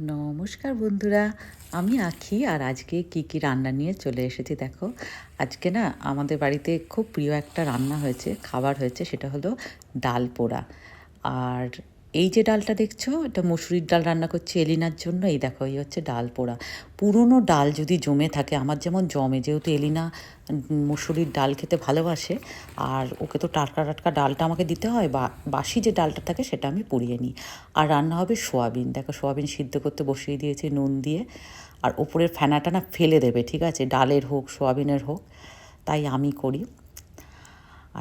নমস্কার বন্ধুরা, আমি আঁখি আর আজকে কি কি রান্না নিয়ে চলে এসেছি দেখো। আজকে না আমাদের বাড়িতে খুব প্রিয় একটা রান্না হয়েছে, খাবার হয়েছে, সেটা হলো ডাল পোড়া। আর এই যে ডালটা দেখছ, এটা মুসুরির ডাল রান্না করছি এলিনার জন্য। এই দেখো, এই হচ্ছে ডাল পোড়া। পুরনো ডাল যদি জমে থাকে, আমার যেমন জমে, যেহেতু এলিনা মুসুরির ডাল খেতে ভালোবাসে, আর ওকে তো টাটকা টাটকা ডালটা আমাকে দিতে হয়, বা বাসি যে ডালটা থাকে সেটা আমি পুড়িয়ে নিই। আর রান্না হবে সোয়াবিন। দেখো, সোয়াবিন সিদ্ধ করতে বসিয়ে দিয়েছি নুন দিয়ে, আর ওপরের ফেনাটা না ফেলে দেবে, ঠিক আছে? ডালের হোক, সোয়াবিনের হোক। তাই আমি করি।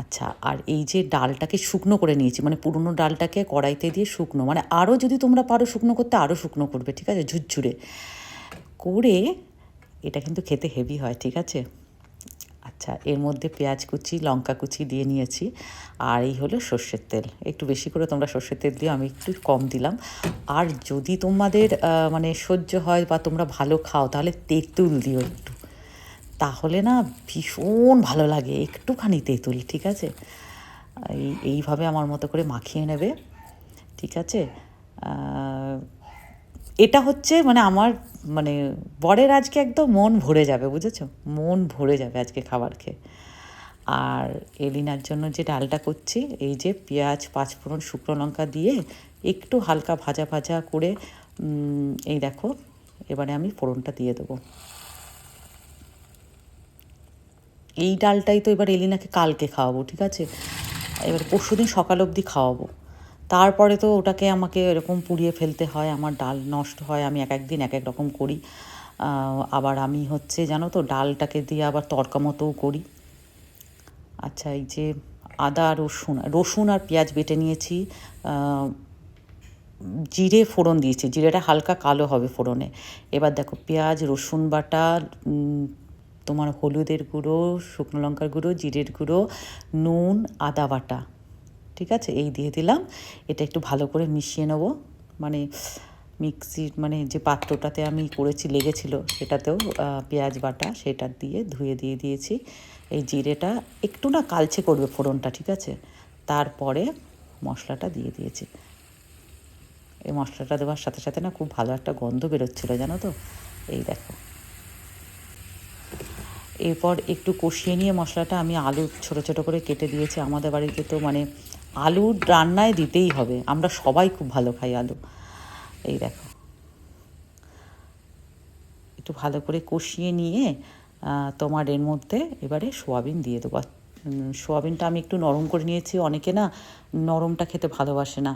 আচ্ছা আর এই যে ডালটাকে শুকনো করে নিয়েছি মানে পুরনো ডালটাকে কড়াইতে দিয়ে শুকনো মানে আরও যদি তোমরা পারো শুকনো করতে আরও শুকনো করবে, ঠিক আছে? ঝুরঝুরে করে এটা কিন্তু খেতে হেভি হয়, ঠিক আছে? আচ্ছা এর মধ্যে পেঁয়াজ কুচি, লঙ্কা কুচি দিয়ে নিয়েছি, আর এই হলো সর্ষের তেল। একটু বেশি করে তোমরা সর্ষের তেল দিও, আমি একটু কম দিলাম। আর যদি তোমাদের মানে সহ্য হয় বা তোমরা ভালো খাও, তাহলে তেঁতুল দিও একটু। তাহলে না ভীষণ ভালো লাগে, একটুখানি তেঁতুল, ঠিক আছে? এই, এইভাবে আমার মতো করে মাখিয়ে নেবে, ঠিক আছে? এটা হচ্ছে মানে আমার মানে বরের আজকে একদম মন ভরে যাবে, বুঝেছ? মন ভরে যাবে আজকে খাবার খেয়ে। আর এলিনার জন্য যে ডালটা করছি, এই যে পেঁয়াজ, পাঁচফোড়ন, শুকনো লঙ্কা দিয়ে একটু হালকা ভাজা ভাজা করে এই দেখো, এবারে আমি ফোড়নটা দিয়ে দেবো। এই ডালটাই তো এবার এলিনাকে কালকে খাওয়াবো, ঠিক আছে? এবার পরশু দিন সকাল অবধি খাওয়াবো। তারপরে তো ওটাকে আমাকে এরকম পুড়িয়ে ফেলতে হয়, আমার ডাল নষ্ট হয়, আমি এক এক দিন এক এক রকম করি। আবার আমি হচ্ছে, জানো তো, ডালটাকে দিয়ে আবার তড়কা মতোও করি। আচ্ছা এই যে আদা, রসুন রসুন আর পেঁয়াজ বেটে নিয়েছি। জিরে ফোড়ন দিয়েছি, জিরেটা হালকা কালো হবে ফোড়নে। এবার দেখো, পেঁয়াজ, রসুন বাটা তোমার হলুদের গুঁড়ো, শুকনো লঙ্কার গুঁড়ো, জিরের গুঁড়ো, নুন, আদা বাটা। ঠিক আছে? এই দিয়ে দিলাম। এটা একটু ভালো করে মিশিয়ে নেব। মানে মিক্সির মানে যে পাত্রটাতে আমি করেছি, লেগেছিল, সেটাতেও পেঁয়াজ বাটা, সেটা দিয়ে ধুয়ে দিয়ে দিয়েছি। এই জিরেটা একটু না কালচে করবে ফোড়নটা, ঠিক আছে? তারপরে মশলাটা দিয়ে দিয়েছি। এই মশলাটা দেওয়ার সাথে সাথে না খুব ভালো একটা গন্ধ বেরোচ্ছিলো, জানো তো? এই দেখো। এরপর একটু কষিয়ে নিয়ে মশলাটা আমি আলু ছোট ছোট করে কেটে দিয়েছি। আমাদের বাড়িতে তো মানে আলু রান্নায় দিতেই হবে। আমরা সবাই খুব ভালো খাই আলু। এই দেখো। একটু ভালো করে কষিয়ে নিয়ে তোমার এর মধ্যে এবারে সোয়াবিন দিয়ে দেবো। সোয়াবিনটা আমি একটু নরম করে নিয়েছি। অনেকে না নরমটা খেতে ভালোবাসে না।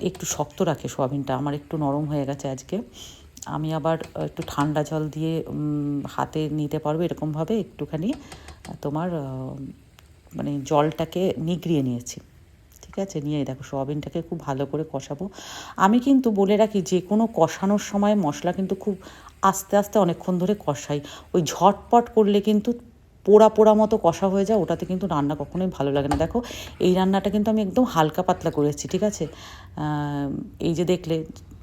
একটু শক্ত রাখে সোয়াবিনটা। আমার একটু নরম হয়ে গেছে আজকে। আমি আবার একটু ঠান্ডা জল দিয়ে হাতে নিতে পারব এরকমভাবে একটুখানি। তোমার মানে জলটাকে নিগড়িয়ে নিয়েছি। ঠিক আছে? নিয়ে দেখো, সোয়াবিনটাকে খুব ভালো করে কষাবো। আমি কিন্তু বলে রাখি, যে কোনো কষানোর সময় মশলা কিন্তু খুব আস্তে আস্তে অনেকক্ষণ ধরে কষাই। ওই ঝটপট করলে কিন্তু পোড়া পোড়া মতো কষা হয়ে যায়, ওটাতে কিন্তু রান্না কখনোই ভালো লাগে না। দেখো, এই রান্নাটা কিন্তু আমি একদম হালকা পাতলা করেছি, ঠিক আছে? এই যে দেখলে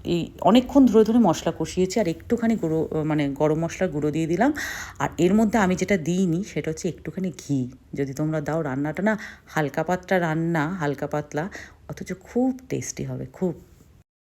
এই অনেকক্ষণ ধরে ধরে মশলা কষিয়েছি আর একটুখানি গুঁড়ো মানে গরম মশলার গুঁড়ো দিয়ে দিলাম। আর এর মধ্যে আমি যেটা দিইনি সেটা হচ্ছে একটুখানি ঘি। যদি তোমরা দাও রান্নাটা না হালকা পাতলা রান্না, হালকা পাতলা, অথচ খুব টেস্টি হবে, খুব।